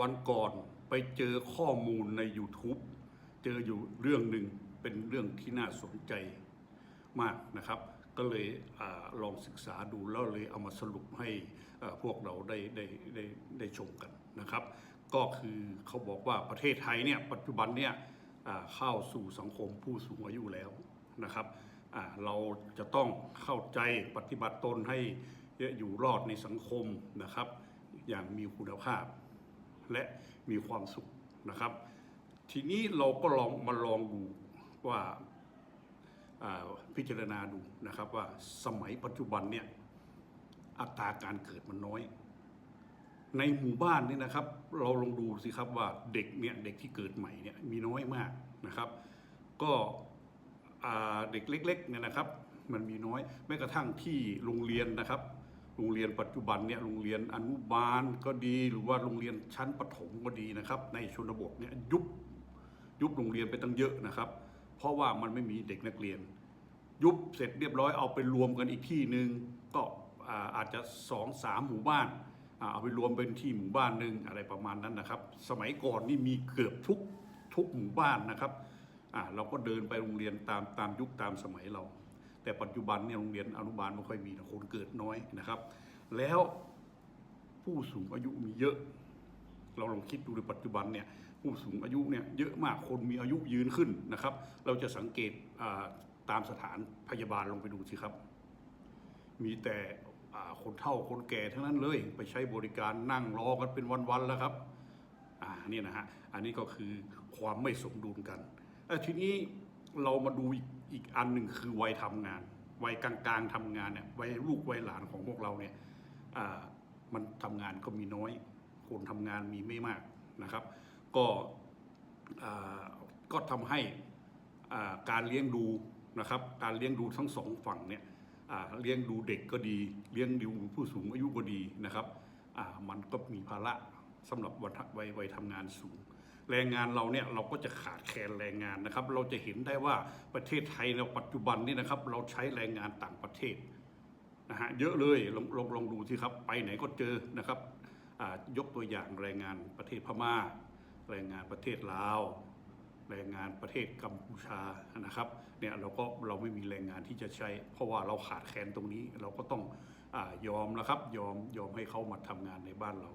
วันก่อนไปเจอข้อมูลใน YouTube เจออยู่เรื่องหนึ่งเป็นเรื่องที่น่าสนใจมากนะครับ ก็เลยอลองศึกษาดูแล้วเลยเอามาสรุปให้พวกเราได้ได้ได้ได้ชมกันนะครับ ก็คือเขาบอกว่าประเทศไทยเนี่ยปัจจุบันเนี่ยเข้าสู่สังคมผู้สูงอายุแล้วนะครับเราจะต้องเข้าใจปฏิบัติตนให้อยู่รอดในสังคมนะครับ อย่างมีคุณภาพ และมีความสุขนะครับ ทีนี้เราก็ลองมาลองดูว่าาพิจารณาดูนะครับว่าสมัยปัจจุบันเนี่ยอัตราการเกิดมันน้อย ในหมู่บ้านนี่นะครับ เราลองดูสิครับว่าเด็กเนี่ยเด็กที่เกิดใหม่เนี่ยมีน้อยมากนะครับ ก็เด็กเล็กๆเนี่ยนะครับ มันมีน้อยแม้กระทั่งที่โรงเรียนนะครับ โรงเรียนปัจจุบันเนี่ยโรงเรียนอนุบาลก็ดีหรือว่าโรงเรียนชั้นประถมก็ดีนะครับ ในชนบทเนี่ยยุบยุบโรงเรียนไปตั้งเยอะนะครับ เพราะว่ามันไม่มีเด็กนักเรียน ยุบเสร็จเรียบร้อยเอาไปรวมกันอีกที่หนึ่งก็อาอาจจะสองสามหมู่บ้านเอาไปรวมเป็นที่หมู่บ้านหนึ่งอะไรประมาณนั้นนะครับ สมัยก่อนนี่มีเกือบทุกทุกหมู่บ้านนะครับเราก็เดินไปโรงเรียนตามตามยุคตามสมัยเรา แต่ปัจจุบันเนี่ยโรงเรียนอนุบาลไม่ค่อยมีนะคนเกิดน้อยนะครับ แล้วผู้สูงอายุมีเยอะ เราลองคิดดูในปัจจุบันเนี่ยผู้สูงอายุเนี่ยเยอะมากคนมีอายุยืนขึ้นนะครับ เราจะสังเกตตามสถานพยาบาลลงไปดูสิครับ มีแต่คนเฒ่าคนแก่ทั้งนั้นเลยไปใช้บริการนั่งรอกันเป็นวันๆแล้วครับอ่านี่นะฮะอันนี้ก็คือความไม่สมดุลกันเอ่ทีนี้เรามาดูอีก อีกอันหนึ่งคือวัยทำงาน วัยกลางๆทำงานเนี่ยวัยลูกวัยหลานของพวกเราเนี่ยมันทำงานก็มีน้อย คนทำงานมีไม่มากนะครับ ก็ก็ทำให้การเลี้ยงดูนะครับ การเลี้ยงดูทั้งสองฝั่งเนี่ยเลี้ยงดูเด็กก็ดี เลี้ยงดูผู้สูงอายุก็ดีนะครับมันก็มีภาระสำหรับวัยวัยทำงานสูง แรงงานเราเนี่ยเราก็จะขาดแคลนแรงงานนะครับ เราจะเห็นได้ว่าประเทศไทยในปัจจุบันนี่นะครับ เราใช้แรงงานต่างประเทศนะฮะเยอะเลยลองลองลองดูสิครับไปไหนก็เจอนะครับยกตัวอย่างแรงงานประเทศพม่า แรงงานประเทศลาว แรงงานประเทศกัมพูชานะครับเนี่ยเราก็เราไม่มีแรงงานที่จะใช้ เพราะว่าเราขาดแคลนตรงนี้เราก็ต้องอยอมนะครับยอมยอมให้เขามาทำงานในบ้านเรา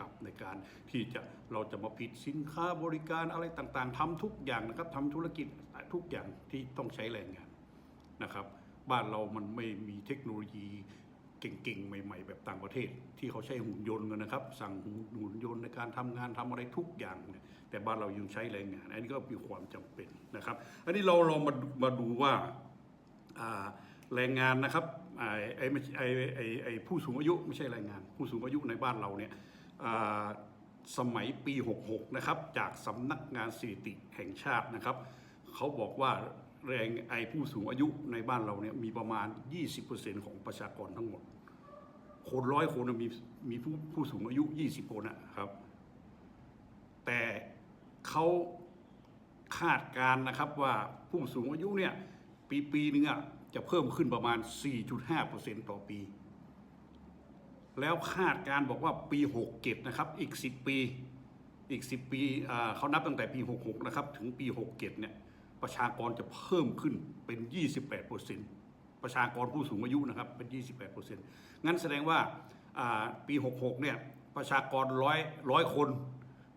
ครับในการที่จะเราจะมาผลิตสินค้าบริการอะไรต่างๆทำทุกอย่างนะครับทำธุรกิจทุกอย่างที่ต้องใช้แรงงานนะครับ บ้านเรามันไม่มีเทคโนโลยีเก่งๆ ใหม่ ๆ แบบต่างประเทศ ที่เขาใช้หุ่นยนต์กันนะครับ สั่งหุ่นยนต์ในการทำงานทำอะไรทุกอย่างเนี่ยแต่บ้านเรายังใช้แรงงาน อันนี้ก็มีความจำเป็นนะครับ อันนี้เราเรามาดูมาดูว่าแรงงานนะครับไอ้ไอ้ไอ้ไอ้ผู้สูงอายุไม่ใช่แรงงาน ผู้สูงอายุในบ้านเราเนี่ย สมัยปี 66 นะครับ จากสำนักงานสถิติแห่งชาตินะครับ เขาบอกว่าแรงไอผู้สูงอายุในบ้านเราเนี่ยมีประมาณ 20%ของประชากรทั้งหมด คนร้อยคนมีมีผู้ผู้สูงอายุ 20 คนนะครับ แต่เขาคาดการณ์นะครับว่าผู้สูงอายุเนี่ยปีปีหนึงอะจะเพิ่มขึ้นประมาณ 4.5%ต่อปี แล้วคาดการ์บอกว่าปี 67 นะครับ อีก 10 ปี อีก 10 ปีเขานับตั้งแต่ปี 66 นะครับ ถึงปี 67 เนี่ย ประชากรจะเพิ่มขึ้นเป็น 28ประชากรผู้สูงอายุนะครับ เป็น 28งั้นแสดงว่าปี 66 เนี่ย ประชากรร้อยร้อยคน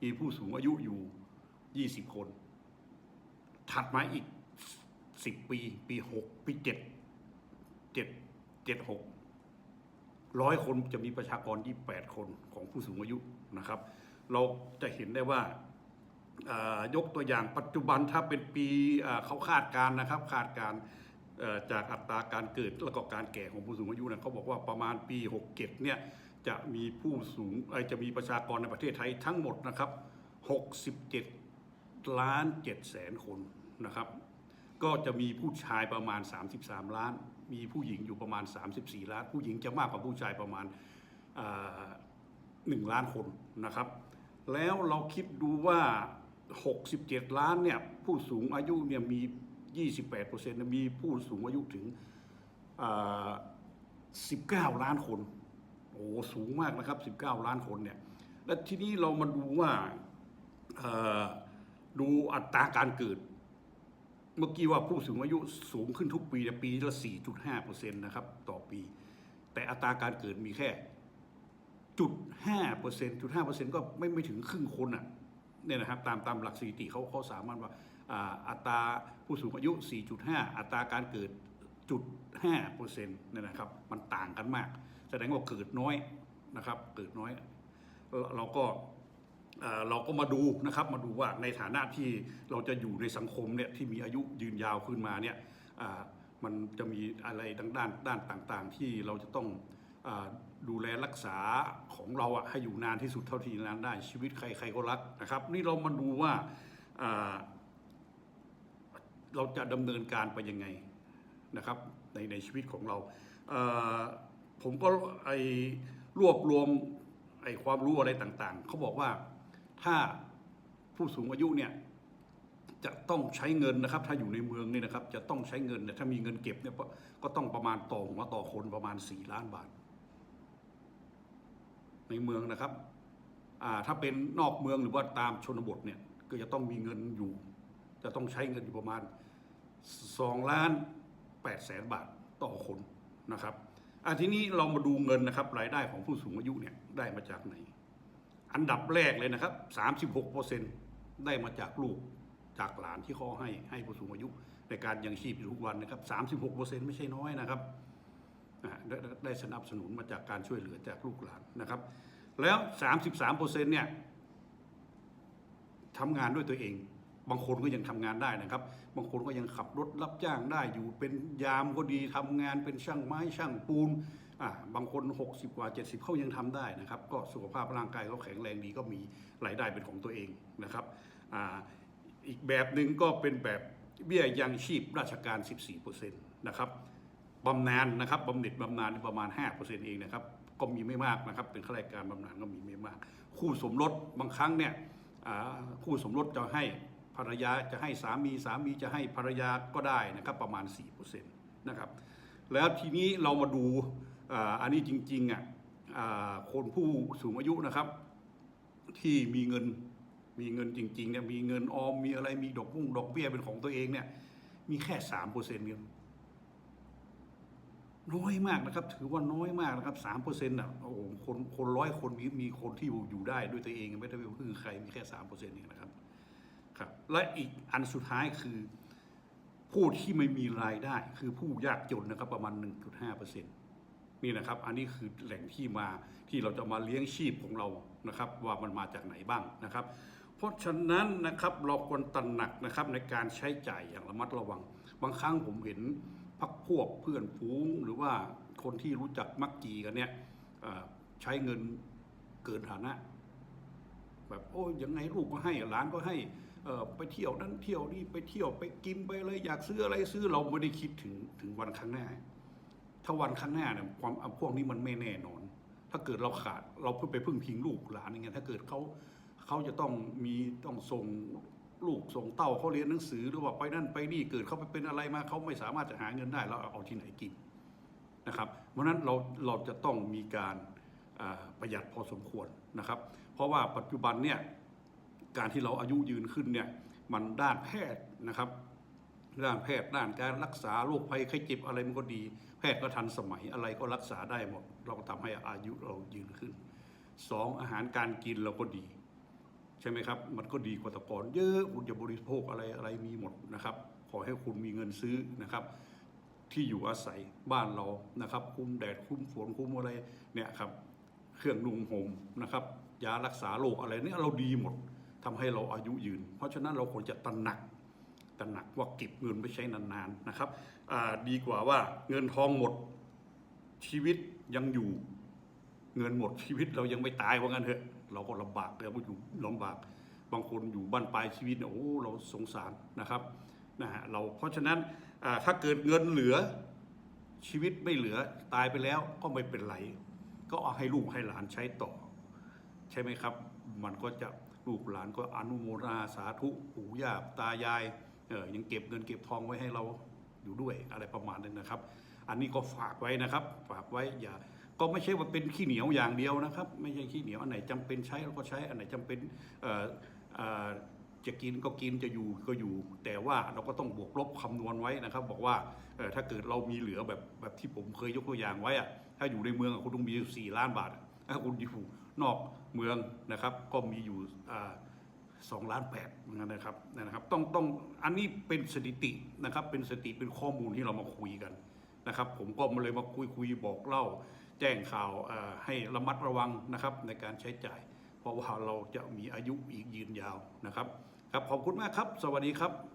มีผู้สูงอายุอยู่ 20 คน ถัดมาอีก 10 ปี ปี 6 ปี 7 7 7 6 ร้อยคนจะมีประชากร 28 คนของผู้สูงอายุนะครับ เราจะเห็นได้ว่ายกตัวอย่างปัจจุบันถ้าเป็นปีเขาคาดการณ์นะครับคาดการณ์จากอัตราการเกิดแล้วก็การแก่ของผู้สูงอายุนะเขาบอกว่าประมาณปี 67 เนี่ยจะมีผู้สูงจะมีประชากรในประเทศไทยทั้งหมดนะครับ 67 ล้าน7แสนคนนะครับ ก็จะมีผู้ชายประมาณ 33 ล้าน มีผู้หญิงอยู่ประมาณ 34 ล้าน ผู้หญิงจะมากกว่าผู้ชายประมาณอ่า1ล้านคนนะครับ แล้วเราคิดดูว่า 67 ล้านเนี่ยผู้สูงอายุเนี่ยมี 28%มีผู้สูงอายุถึง 19 ล้านคนโอ้สูงมากนะครับ 19 ล้านคนเนี่ยและทีนี้เรามาดูว่าดูอัตราการเกิด เมื่อกี้ว่าผู้สูงอายุสูงขึ้นทุกปีเนี่ปีละ 4.5เปอร์เซ็นต์นะครับต่อปี แต่อัตราการเกิดมีแค่จุด5เปอร์เซ็นต์จุด5เปอร์เซ็นต์ก็ไม่ไม่ถึงครึ่งคนอะเนี่ยนะครับตามตามหลักสถิติเขาเขาสามารถว่าอ่าอัตราผู้สูงอายุ 4.5 อัตราการเกิดจุด5เปอร์เซ็นต์เนี่ยนะครับ มันต่างกันมาก แสดงว่าเกิดน้อยนะครับ เกิดน้อย เราก็ เราก็มาดูนะครับมาดูว่าในฐานะที่เราจะอยู่ในสังคมเนี่ยที่มีอายุยืนยาวขึ้นมาเนี่ยมันจะมีอะไรด้านด้านด้านต่างๆ ที่เราจะต้องอดูแลรักษาของเราอะให้อยู่นานที่สุดเท่าที่นานได้ชีวิตใครใครก็รักนะครับ นี่เรามาดูว่าเราจะดำเนินการไปยังไงนะครับในในชีวิตของเราผมก็ไอรวบรวมไอความรู้อะไรต่างๆ เขาบอกว่า ถ้าผู้สูงอายุเนี่ยจะต้องใช้เงินนะครับ ถ้าอยู่ในเมืองนี่นะครับ จะต้องใช้เงินเนี่ยถ้ามีเงินเก็บเนี่ยก็ต้องประมาณต่อหัวต่อคนประมาณ 4 ล้านบาท ในเมืองนะครับถ้าเป็นนอกเมืองหรือว่าตามชนบทเนี่ยก็จะต้องมีเงินอยู่ จะต้องใช้เงินอยู่ประมาณ2ล้าน8แสนบาทต่อคนนะครับอะทีนี้เรามาดูเงินนะครับ รายได้ของผู้สูงอายุเนี่ยได้มาจากไหน อันดับแรกเลยนะครับ 36%ได้มาจากลูกจากหลานที่เขาให้ให้ผู้สูงอายุ ในการยังชีพทุกวันนะครับ 36%ไม่ใช่น้อยนะครับได้ได้สนับสนุนมาจากการช่วยเหลือจากลูกหลานนะครับ แล้ว 33%เนี่ยทำงานด้วยตัวเอง บางคนก็ยังทำงานได้นะครับ บางคนก็ยังขับรถรับจ้างได้อยู่เป็นยามก็ดีทำงานเป็นช่างไม้ช่างปูน บางคน 60 กว่า 70 เขายังทำได้นะครับ ก็สุขภาพร่างกายเขาแข็งแรงดีก็มีรายได้เป็นของตัวเองนะครับออีกแบบหนึ่งก็เป็นแบบเบี้ยยังชีพราชการ 14%นะครับบำนาญนะครับบำเหน็จบำนาญประมาณ 5%เองนะครับ ก็มีไม่มากนะครับ เป็นข้าราชการบำนาญก็มีไม่มาก คู่สมรสบางครั้งเนี่ยคู่สมรสจะให้ภรรยาจะให้สามีสามีจะให้ภรรยาก็ได้นะครับประมาณ4%นะครับแล้วทีนี้เรามาดู อันนี้จริงๆอะคนผู้สูงอายุนะครับ ที่มีเงินมีเงินจริงๆเนี่ยมีเงินออมมีอะไรมีดอกบุ้งดอกเบี้ยเป็นของตัวเองเนี่ย มีแค่สามเปอร์เซ็นต์เดียวน้อยมากนะครับ ถือว่าน้อยมากนะครับสามเปอร์เซ็นต์อะโอ้โหคนคนร้อยคนมีมีคนที่อยู่ได้ด้วยตัวเองไม่ได้ไปพึ่งใครมีแค่สามเปอร์เซ็นต์เองนะครับครับ และอีกอันสุดท้ายคือ ผู้ที่ไม่มีรายได้ คือผู้ยากจนนะครับ ประมาณ1.5เปอร์เซ็นต์ นี่นะครับ อันนี้คือแหล่งที่มาที่เราจะมาเลี้ยงชีพของเรานะครับ ว่ามันมาจากไหนบ้างนะครับ เพราะฉะนั้นนะครับเราควรตระหนักนะครับในการใช้จ่ายอย่างระมัดระวัง บางครั้งผมเห็นพักพวกเพื่อนฝูงหรือว่าคนที่รู้จักมักจีกันเนี่ยใช้เงินเกินฐานะ แบบโอ้ยยังไงลูกก็ให้หลานก็ให้ไปเที่ยวนั้นเที่ยวนี่ไปเที่ยวไปกินไปเลยอยากซื้ออะไรซื้อเราไม่ได้คิดถึงถึงวันข้างหน้า ถ้าวันข้างหน้าเนี่ยความพวกนี้มันไม่แน่นอน ถ้าเกิดเราขาดเราเพิ่งไปพึ่งพิงลูกหลานอย่างเงี้ยถ้าเกิดเขาเขาจะต้องมีต้องส่งลูกส่งเต้าเขาเรียนหนังสือหรือว่าไปนั่นไปนี่เกิดเขาไปเป็นอะไรมาเขาไม่สามารถจะหาเงินได้แล้วเอาที่ไหนกินนะครับ เพราะฉะนั้นเราเราจะต้องมีการประหยัดพอสมควรนะครับ เพราะว่าปัจจุบันเนี่ยการที่เราอายุยืนขึ้นเนี่ยมันด้านแพทย์นะครับ ด้านแพทย์ด้านการรักษาโรคภัยไข้เจ็บอะไรมันก็ดี แพทย์ก็ทันสมัยอะไรก็รักษาได้หมดเราก็ทำให้อายุเรายืนขึ้นสองอาหารการกินเราก็ดี ใช่ไหมครับ มันก็ดีกว่าแต่ก่อนเยอะคุณจะบริโภคอะไรอะไรมีหมดนะครับ ขอให้คุณมีเงินซื้อนะครับ ที่อยู่อาศัยบ้านเรานะครับ คุ้มแดดคุ้มฝนคุ้มอะไรเนี่ยครับเครื่องนุ่งห่มนะครับยารักษาโรคอะไรเนี่ยเราดีหมดทำให้เราอายุยืน เพราะฉะนั้นเราควรจะตระหนัก ตระหนักว่าเก็บเงินไว้ใช้นานๆนะครับดีกว่าว่าเงินทองหมดชีวิตยังอยู่ เงินหมดชีวิตเรายังไม่ตายว่างั้นเถอะ เราก็ลำบากเราก็อยู่ลำบากบางคนอยู่บ้านปลายชีวิตเนี่ยโอ้เราสงสารนะครับนะฮะเราเพราะฉะนั้นถ้าเกิดเงินเหลือชีวิตไม่เหลือตายไปแล้วก็ไม่เป็นไร ก็เอาให้ลูกให้หลานใช้ต่อ ใช่ไหมครับ มันก็จะลูกหลานก็อนุโมทนาสาธุปู่ย่าตายาย ออยังเก็บเงินเก็บทองไว้ให้เราอยู่ด้วยอะไรประมาณนั้นนะครับ อันนี้ก็ฝากไว้นะครับ ฝากไว้อย่าก็ไม่ใช่ว่าเป็นขี้เหนียวอย่างเดียวนะครับ ไม่ใช่ขี้เหนียวอันไหนจำเป็นใช้เราก็ใช้อันไหนจำเป็นเอ่อเอ่อจะกินก็กินจะอยู่ก็อยู่ แต่ว่าเราก็ต้องบวกลบคำนวณไว้นะครับ บอกว่าเอ่อถ้าเกิดเรามีเหลือแบบแบบที่ผมเคยยกตัวอย่างไว้อะถ้าอยู่ในเมืองคุณต้องมีอยู่4ล้านบาทถ้าคุณอยู่นอกเมืองนะครับ ก็มีอยู่อ่า สองล้านแปดนะครับนะครับต้องต้องอันนี้เป็นสถิตินะครับเป็นสถิติเป็นข้อมูลที่เรามาคุยกันนะครับ ผมก็มาเลยมาคุยคุยบอกเล่า แจ้งข่าวให้ระมัดระวังนะครับในการใช้จ่าย เพราะว่าเราจะมีอายุอีกยืนยาวนะครับครับขอบคุณมากครับ สวัสดีครับ